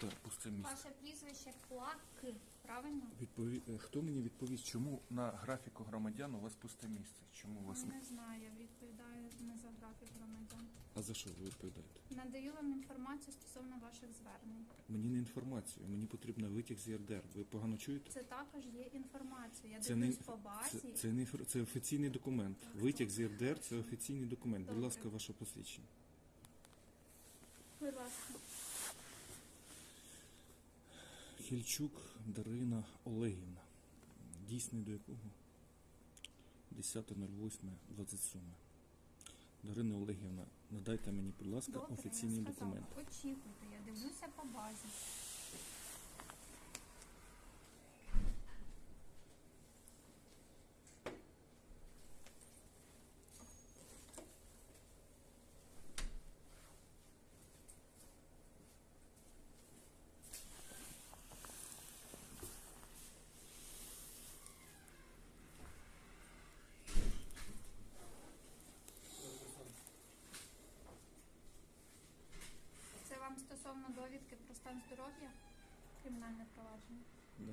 пусте, пусте місце. Ваше прізвище Клак, правильно? Відпові... е, Хто мені відповість, чому на графіку громадян у вас пусте місце? Чому у вас не... Знаю, я відповідаю не за графік громадян. А за що ви відповідаєте? Надаю вам інформацію стосовно ваших звернень. Мені не інформацію, мені потрібен витяг з ЄРДР. Ви погано чуєте? Це також є інформація. Я Це не, дивлюсь по це, базі. це, не, інфор- це офіційний документ. Витяг з ЄРДР це офіційний документ. Будь Добре. ласка, ваше посвідчення. Будь ласка. Хільчук Дарина Олегівна. Дійсний до якого? 10.08.27. Дарина Олегівна, надайте мені, будь ласка, Добре, офіційні я сказала. документи. Очікуйте, я дивлюся по базі. Це вам стосовно довідки про стан здоров'я? Кримінальне провадження. Да?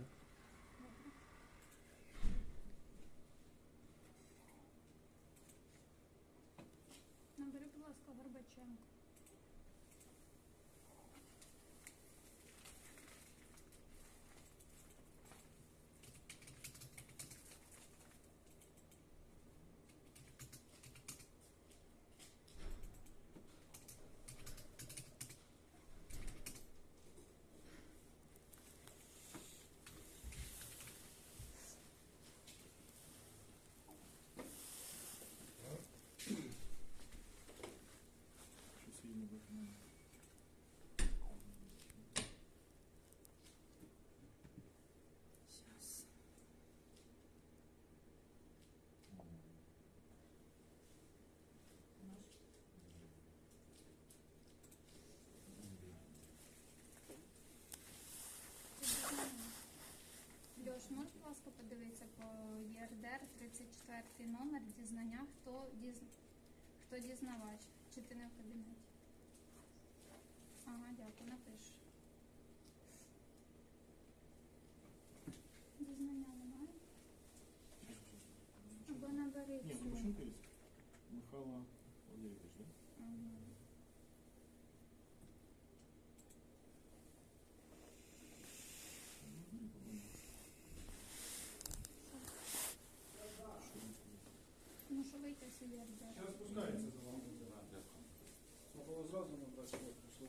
Набери, будь ласка, Горбаченко. Будь подивитися по ЄРДР 34 номер дізнання, хто, діз... хто дізнавач? Чи ти не в кабінеті? Ага, дякую, напиш. Дізнання немає? Або набери Ні. Михайло Валерійович, да? Ага. Ну, що вийти з ЄРДР? Зараз спускається за вами. Треба було зразу набрати, що прийшло.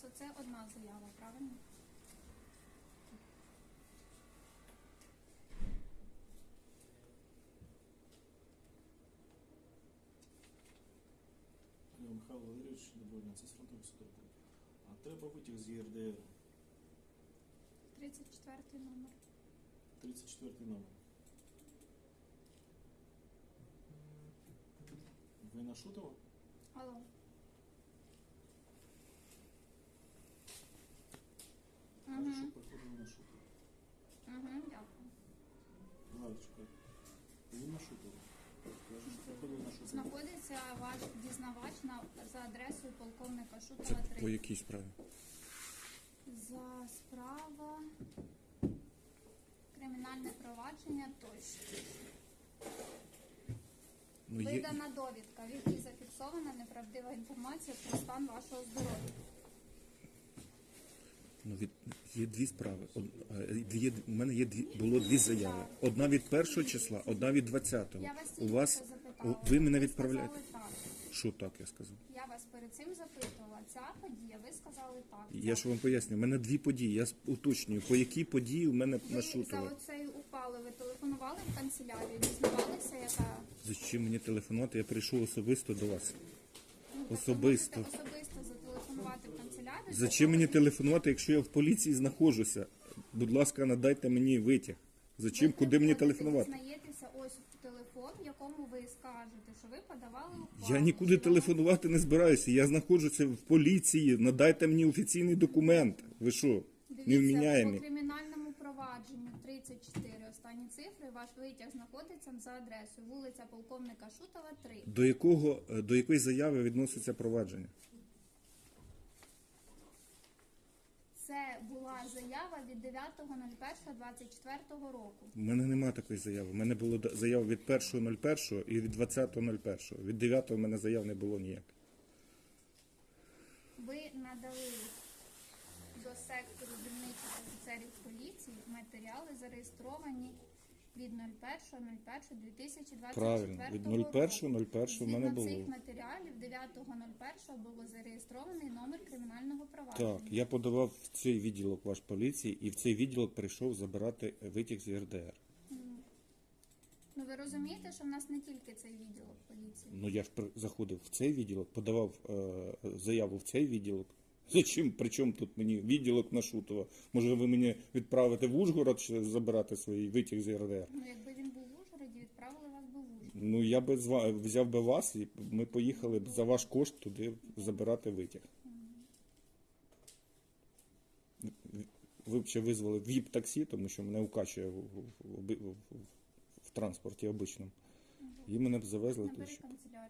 Це оце одна заява, правильно? Михайло Валерійович, доброго дня, це фронтовий судок. А треба витяг з ЄРДР, 34 номер. 34 номер. Ви на Шутова? Алло. Угу. Каже, що приходили на Шутова. Угу, дякую. Ладно, чекайте. На приходили. Знаходиться ваш дізнавач на, за адресою полковника Це Шутова по якій справі? За справа кримінальне провадження тощо. Ну, є, Видана довідка, в якій зафіксована неправдива інформація про стан вашого здоров'я. Ну, від, є дві справи. Од, є, у мене є дві, було дві заяви. Одна від першого числа, одна від 20-го. Я вас У вас, що запитала. у- ви мене відправляєте. сказали так. Що так я сказав? Я вас перед цим запитувала. Ця подія, ви сказали так. Я ж вам поясню, у мене дві події. Я с- уточнюю, по якій події у мене Ви за Шутова. оцею упали, ви телефонували в канцелярію, дізнавалися, яка Зачем мені телефонувати? Я прийшов особисто до вас. ну, так Особисто. ви можете особисто зателефонувати в канцелярію. для Зачем мені телефонувати, якщо я в поліції знаходжуся? Будь ласка, надайте мені витяг. Зачем, Ви куди мені телефонувати? Дізнаєтеся ось в телефон, в якому ви скажете, що ви подавали ухвалу. Я нікуди телефонувати не збираюся. Я знаходжуся в поліції. Надайте мені офіційний документ. Ви що, Дивіться, невміняємі? по кримінальному провадженню провадженню 34 останні цифри. Ваш витяг знаходиться за адресою вулиця Полковника Шутова, 3. До якого е, до якої заяви відноситься провадження? Це була заява від 9.01.24 року. У мене немає такої заяви. У мене було заява від 1.01 і від 20.01. Від 9 у мене заяв не було ніяк. Ви надали до сектору дільничих офіцерів поліції матеріали зареєстровані від 01.01.2024 Правильно, від року. 01.01 в мене Згідно було. цих матеріалів 9.01 було зареєстрований номер кримінального провадження. Так, я подавав в цей відділок ваш поліції, і в цей відділок прийшов забирати витяг з РДР. Ну ви розумієте, що в нас не тільки цей відділок поліції. Ну я ж при- заходив в цей відділок, подавав е, заяву в цей відділок. Зачем? Причому тут мені відділок на Шутова? Може ви мені відправите в Ужгород ще забирати свій витяг з РДР? Ну якби він був в Ужгороді, відправили вас би в Ужгород. Ну я би з ва- взяв би вас і ми поїхали б за ваш кошт туди забирати витяг. Ви б ще визвали віп таксі, тому що мене укачує в, в, в, в, в транспорті обичному. І мене б завезли туди. Щоб- канцелярію.